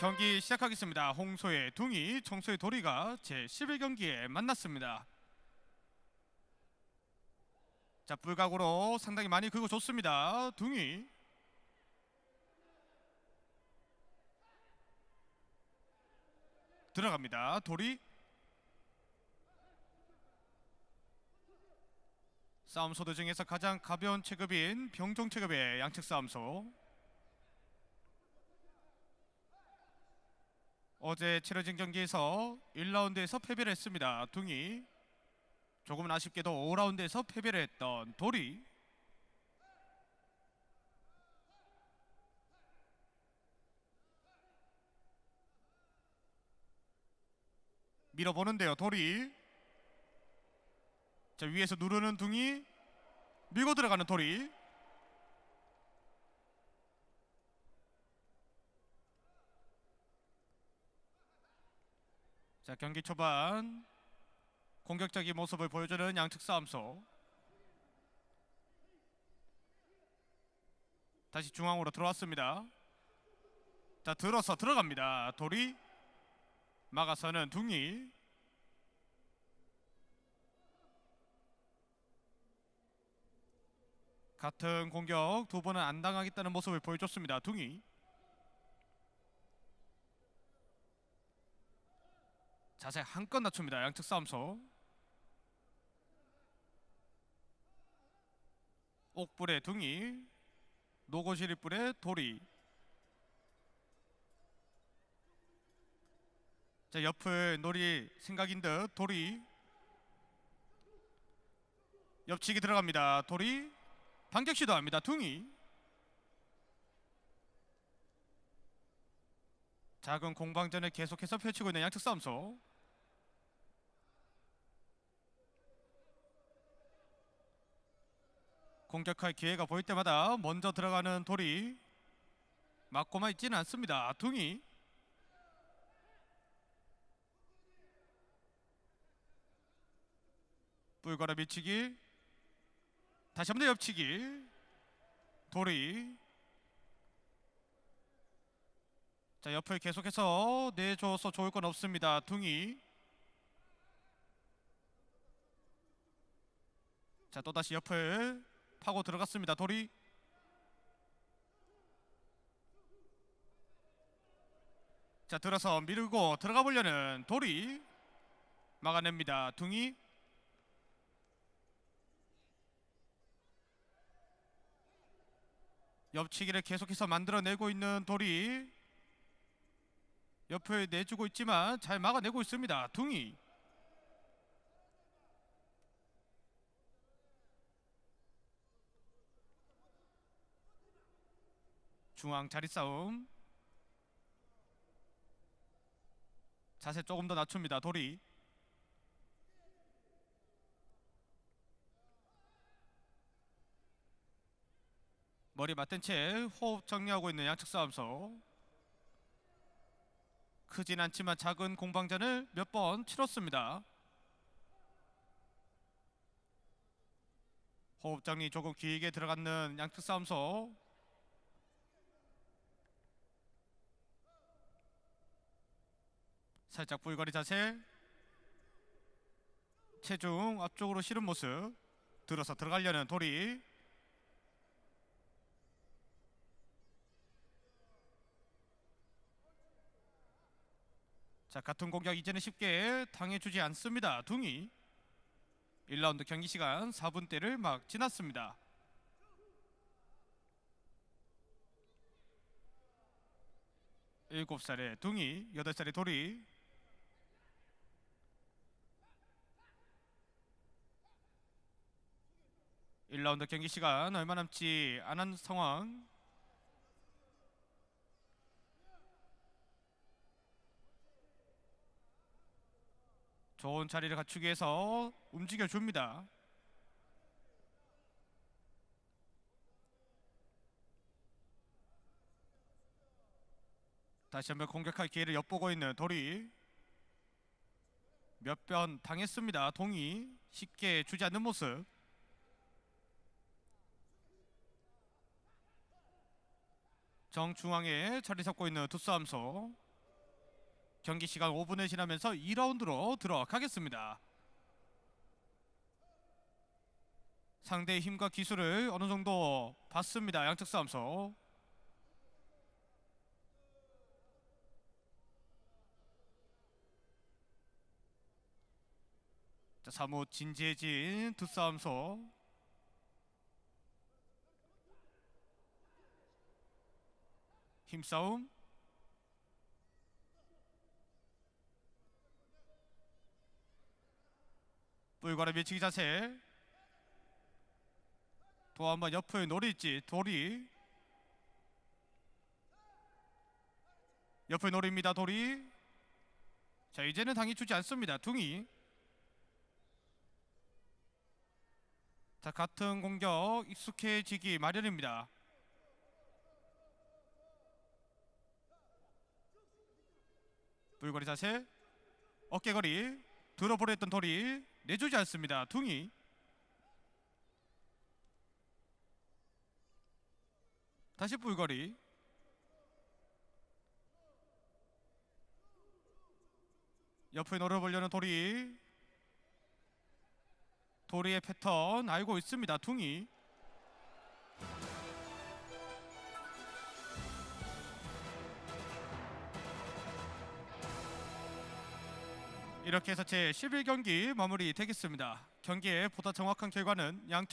경기 시작하겠습니다. 홍소의 둥이, 청소의 도리가 제 11경기에 만났습니다. 자, 불각으로 상당히 많이 긁어 줬습니다. 둥이. 들어갑니다. 도리. 싸움소들 중에서 가장 가벼운 체급인 병종 체급의 양측 싸움소. 어제 치러진 경기에서 1라운드에서 패배를 했습니다. 둥이 조금은 아쉽게도 5라운드에서 패배를 했던 도리 밀어보는데요. 도리 자 위에서 누르는 둥이 밀고 들어가는 도리 자 경기 초반 공격적인 모습을 보여주는 양측 싸움소. 다시 중앙으로 들어왔습니다. 자 들어서 들어갑니다. 돌이 막아서는 둥이. 같은 공격 두 번은 안 당하겠다는 모습을 보여줬습니다. 둥이 자세 한껏 낮춥니다. 양측 싸움소. 옥불의 둥이, 노고시리뿔의 도리. 자 옆을 놀이 생각인 듯 도리. 옆치기 들어갑니다. 도리. 반격 시도합니다. 둥이. 작은 공방전을 계속해서 펼치고 있는 양측 싸움소. 공격할 기회가 보일 때마다 먼저 들어가는 돌이 맞고만 있지는 않습니다. 둥이 뿔걸어 밀치기 다시 한번 더 옆치기 돌이 자 옆을 계속해서 내줘서 좋을 건 없습니다. 둥이 자 또다시 옆을 파고 들어갔습니다. 도리. 자 들어서 밀고 들어가 보려는 도리 막아냅니다. 둥이. 옆치기를 계속해서 만들어내고 있는 도리. 옆을 내주고 있지만 잘 막아내고 있습니다. 둥이. 중앙 자리 싸움 자세 조금 더 낮춥니다 도리 머리 맞댄 채 호흡 정리하고 있는 양측 싸움서 크진 않지만 작은 공방전을 몇 번 치렀습니다. 호흡 정리 조금 길게 들어가는 양측 싸움서 살짝 불거리 자세. 체중 앞쪽으로 실은 모습. 들어서 들어가려는 도리 자 같은 공격 이제는 쉽게 당해주지 않습니다. 둥이. 1라운드 경기 시간 4분대를 막 지났습니다. 일곱 살의 둥이, 여덟 살의 도리, 일라운드 경기 시간 얼마 남지 않은 상황. 좋은 자리를 갖추기 위해서 움직여 줍니다. 다시 한번 공격할 기회를 엿보고 있는 도리. 몇번 당했습니다. 동이 쉽게 주지 않는 모습. 정중앙에 자리 잡고 있는 두싸움소 경기 시간 5분을 지나면서 2라운드로 들어가겠습니다. 상대의 힘과 기술을 어느 정도 봤습니다. 양측 싸움서. 자, 사뭇 진지해진 두 싸움서. 힘싸움. 뿔과의 밀치기 자세. 또 한번 옆을 노릴지 도리. 옆을 노립니다 도리. 자 이제는 당이 주지 않습니다 둥이. 자 같은 공격 익숙해지기 마련입니다. 불거리 자세 어깨거리 들어보냈던 돌이 내주지 않습니다. 둥이. 다시 불거리. 옆을 노려보려는 돌이 도리의 패턴 알고 있습니다. 둥이 이렇게 해서 제 11경기 마무리 되겠습니다. 경기의 보다 정확한 결과는 양측